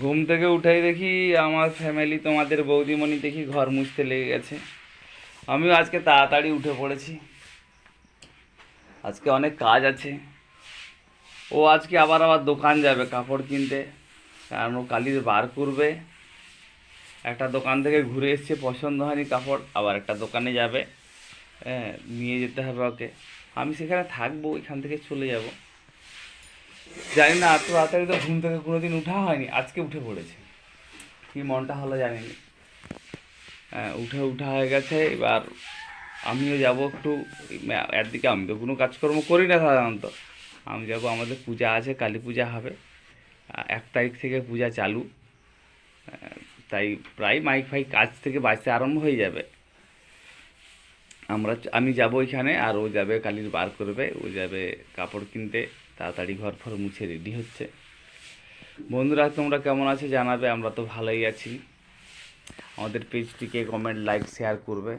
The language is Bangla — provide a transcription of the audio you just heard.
ঘুম থেকে উঠেই দেখি আমার ফ্যামিলি তোমাদের বৌদিমণি দেখি ঘর মুছতে লেগে গেছে। আমিও আজকে তাড়াতাড়ি উঠে পড়েছি। আজকে অনেক কাজ আছে। ও আজকে আবার আবার দোকান যাবে, কাপড় কিনতে। কারণ ও কালির বার করবে। একটা দোকান থেকে ঘুরে এসছে, পছন্দ হয়নি কাপড়, আবার একটা দোকানে যাবে। হ্যাঁ নিয়ে যেতে হবে ওকে। আমি সেখানে থাকব, এখান থেকে চলে যাব। জানি না, এত তাড়াতাড়ি তো ঘুম থেকে কোনোদিন উঠা হয়নি, আজকে উঠে পড়েছে। কি মনটা হলো জানি না হ্যাঁ উঠে উঠা হয়ে গেছে, এবার আমিও যাব একটু একদিকে আমি তো কোনো কাজকর্ম করি না সাধারণত। আমি যাব, আমাদের পূজা আছে, কালী পূজা হবে। এক তারিখ থেকে পূজা চালু। তাই প্রায় মাইক ফাইক কাজ থেকে বাঁচতে আরম্ভ হয়ে যাবে। আমরা আমি যাব ওইখানে আর ও যাবে কালির বার করবে, ও যাবে কাপড় কিনতে, তাড়াতাড়ি ঘর ফর মুছে রেডি হচ্ছে। বন্ধুরা, তোমরা কেমন আছে জানাবে, আমরা তো ভালোই আছি। আমাদের পেজটিকে কমেন্ট লাইক শেয়ার করবে।